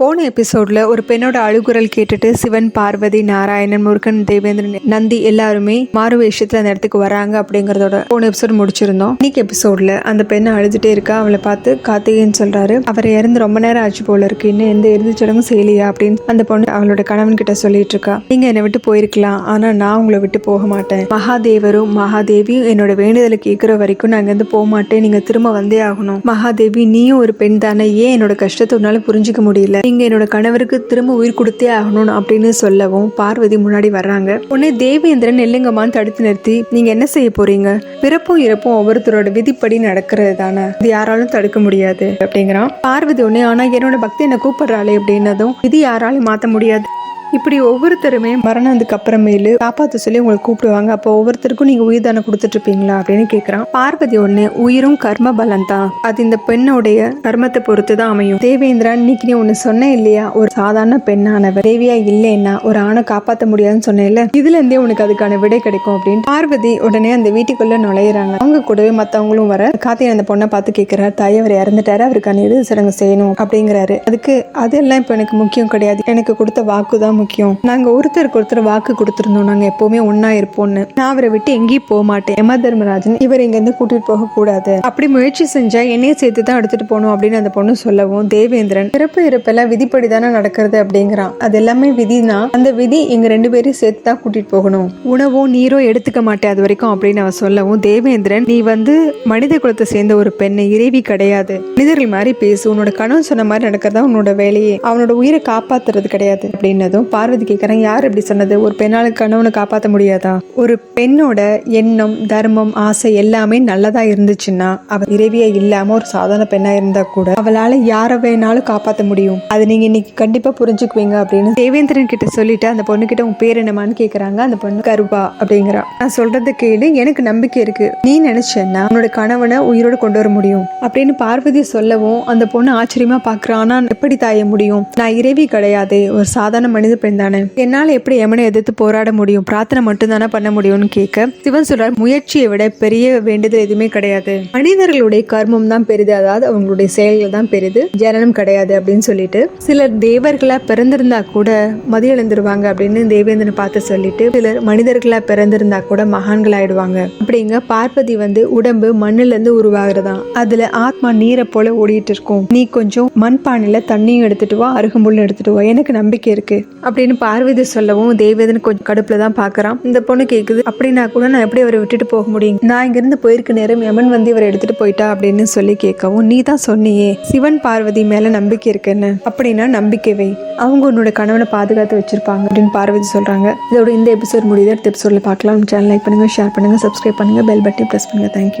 போன எபிசோடில் ஒரு பெண்ணோட அழுகுரல் கேட்டுட்டு சிவன் பார்வதி நாராயணன் முருகன் தேவேந்திரன் நந்தி எல்லாருமே மாறு வேஷத்தில் அந்த இடத்துக்கு வராங்க அப்படிங்கிறதோட போன எபிசோட் முடிச்சிருந்தோம். இன்னைக்கு எபிசோட்ல அந்த பெண்ணை அழுதுட்டே இருக்கா அவளை பார்த்து கார்த்திகேயன் சொல்கிறாரு அவர் இறந்து ரொம்ப நேரம் ஆச்சு போல இருக்கு இன்னும் எந்த இறுதி சடங்கும் செய்யலையா? அப்படின்னு அந்த பொண்ணு அவளோட கணவன் கிட்ட சொல்லிட்டு இருக்கா. நீங்கள் என்னை விட்டு போயிருக்கலாம் ஆனால் நான் உங்களை விட்டு போக மாட்டேன். மகாதேவரும் மகாதேவியும் என்னோட வேண்டுதலை கேட்குற வரைக்கும் நான் இங்கேருந்து போக மாட்டேன். நீங்கள் திரும்ப வந்தே ஆகணும். மகாதேவி நீயும் ஒரு பெண் தானே ஏன் என்னோட கஷ்டத்தை உன்னால புரிஞ்சிக்க முடியல? நீங்கள் என்னோட கணவருக்கு திரும்ப உயிர் கொடுத்தே ஆகணும் அப்படின்னு சொல்லவும் பார்வதி முன்னாடி வர்றாங்க. உடனே தேவேந்திரன் நெல்லுங்கம்மான்னு தடுத்து நிறுத்தி நீங்க என்ன செய்ய போறீங்க? பிறப்பும் இறப்பும் ஒவ்வொருத்தரோட விதிப்படி நடக்கிறது தானே இது யாராலும் தடுக்க முடியாது அப்படிங்கிறான். பார்வதி உடனே ஆனா என்னோட பக்தி என்ன கூப்பிடுறாளே அப்படின்னதும் இது யாராலும் மாத்த முடியாது. இப்படி ஒவ்வொருத்தருமே மரணத்துக்கு அப்புறமேலு காப்பாற்ற சொல்லி உங்களை கூப்பிடுவாங்க. அப்போ ஒவ்வொருத்தருக்கும் நீங்க உயிர் தானே கொடுத்துட்டு இருப்பீங்களா அப்படின்னு கேட்குறான் பார்வதி ஒண்ணு உயிரும் கர்ம பலம் தான் அது இந்த பெண்ணுடைய கர்மத்தை பொறுத்து தான் அமையும். தேவேந்திரன் இன்னைக்கு நீ ஒன்று சொன்ன இல்லையா? ஒரு சாதாரண பெண்ணானவர் தேவியா இல்லைன்னா ஒரு ஆணை காப்பாற்ற முடியாதுன்னு சொன்னேன்ல இதுல இருந்தே உனக்கு அதுக்கான விடை கிடைக்கும். அப்படின்னு பார்வதி உடனே அந்த வீட்டுக்குள்ள நுழையிறாங்க. அவங்க கூடவே மத்தவங்களும் வர கார்த்திகை அந்த பொண்ணை பார்த்து கேட்கிறார் தாயவர் அவர் இறந்துட்டாரு. அவருக்கான இறுதி சடங்கு செய்யணும். அப்படிங்கிறாரு. அதுக்கு அதெல்லாம் இப்போ எனக்கு முக்கியம் கிடையாது. எனக்கு கொடுத்த வாக்கு தான் முக்கியம். நாங்க ஒருத்தருக்கு ஒருத்தர் வாக்கு கொடுத்துருந்தோம். நாங்க எப்பவுமே ஒன்றா இருப்போம்னு. நான் அவரை விட்டு எங்கேயும் போக மாட்டேன். யம தர்மராஜன் இவர் இங்க இருந்து கூட்டிட்டு போக கூடாது. அப்படி முயற்சி செஞ்சா என்னையும் சேர்த்து தான் எடுத்துட்டு போகணும் அப்படின்னு அந்த பொண்ணு சொல்லவும் தேவேந்திரன் பிறப்பு இறப்பெல்லாம் விதிப்படி தானே நடக்கிறது? அப்படிங்கிறான். அது எல்லாமே விதினா அந்த விதி எங்க ரெண்டு பேரையும் சேர்த்து தான் கூட்டிட்டு போகணும். உணவோ நீரோ எடுத்துக்க மாட்டேன் அது வரைக்கும் அப்படின்னு அவன் சொல்லவும் தேவேந்திரன் நீ வந்து மனித குலத்தை சேர்ந்த ஒரு பெண்ணு இறைவி கிடையாது. மனிதர்கள் மாதிரி பேசு. உன்னோட கணவன் சொன்ன மாதிரி நடக்கிறதா உன்னோட வேலையே. அவனோட உயிரை காப்பாத்துறது கிடையாது. அப்படின்னதும் பார்வதி கேட்கறாங்க யார் இப்படி சொன்னது? ஒரு பெண்ணால கணவனை காப்பாற்ற முடியாதா? ஒரு பெண்ணோட எண்ணம் தர்மம் ஆசை எல்லாமே நல்லதா இருந்துச்சுன்னா அவ இறைவியா இல்லாம ஒரு சாதாரண பெண்ணா இருந்தா கூட அவளால யாரை வேணாலும் காப்பாற்ற முடியும். அது நீங்க இன்னைக்கு கண்டிப்பா புரிஞ்சுக்குவீங்க அப்படின்னு தேவேந்திரன் கிட்ட சொல்லிட்டு அந்த பொண்ணு கிட்ட உன் பேர் என்னமான்னு கேக்குறாங்க. அந்த பொண்ணு கருபா அப்படிங்கிறா. நான் சொல்றத கேளு எனக்கு நம்பிக்கை இருக்கு. நீ நினைச்சேன்னா உன்னோட கணவனை உயிரோட கொண்டு வர முடியும் அப்படின்னு பார்வதி சொல்லவும் அந்த பொண்ணு ஆச்சரியமா பாக்குறானா எப்படி தாய முடியும்? நான் இறைவி கிடையாது. ஒரு சாதாரண மனித பெண் தானே? என்னால் எப்படி யமனை எதிர்த்து போராட முடியும்? பிரார்த்தனை மட்டும் தானே பண்ண முடியும்னு கேட்க சிவன் சொல்றார் முயற்சியை விட பெரிய வேண்டுதல் எதுவுமே கிடையாது. மனிதர்களுடைய கர்மம் தான் பெரிது. அதாவது அவங்களுடைய செயல்கள் தான் பெரிது. ஜனனம் கிடையாது அப்படின்னு சொல்லிட்டு சிலர் தேவர்களா பிறந்திருந்தா கூட மதியெழுந்துருவாங்க அப்படின்னு தேவேந்திரன் பார்த்து சொல்லிட்டு சிலர் மனிதர்களா பிறந்திருந்தா கூட மகான்கள் ஆயிடுவாங்க அப்படிங்க பார்வதி வந்து உடம்பு மண்ணுல இருந்து உருவாகிறதா? அதுல ஆத்மா நீரை போல ஓடிட்டு இருக்கும். நீ கொஞ்சம் மண்பானையில தண்ணியும் எடுத்துட்டு வா அருகம்புல்லும் எடுத்துட்டு வா. எனக்கு நம்பிக்கை இருக்கு. அப்படின்னு பார்வதி சொல்லவும் தேவேதன் கொஞ்சம் கடுப்புல தான் பாக்குறான் இந்த பொண்ணு கேக்குது அப்படின்னா கூட நான் எப்படி அவரை விட்டுட்டு போக முடியும்? நான் இங்கிருந்து போயிருக்க நேரம் யமன் வந்து இவரை எடுத்துட்டு போயிட்டா? அப்படின்னு சொல்லி கேட்கவும் நீ தான் சொன்னியே சிவன் பார்வதி மேல நம்பிக்கை இருக்குன்னு. அப்படின்னா நம்பிக்கை வை. அவங்க உன்னோட கணவனை பாதுகாத்து வச்சிருப்பாங்க அப்படின்னு பார்வதி சொல்றாங்க. இதோட இந்த எபிசோட் முடியுது. அடுத்த எபிசோட்ல பார்க்கலாம். சேனல் லைக் பண்ணுங்க ஷேர் பண்ணுங்க சப்ஸ்கிரைப் பண்ணுங்க பெல் பட்டனை ப்ரெஸ் பண்ணுங்க. Thank you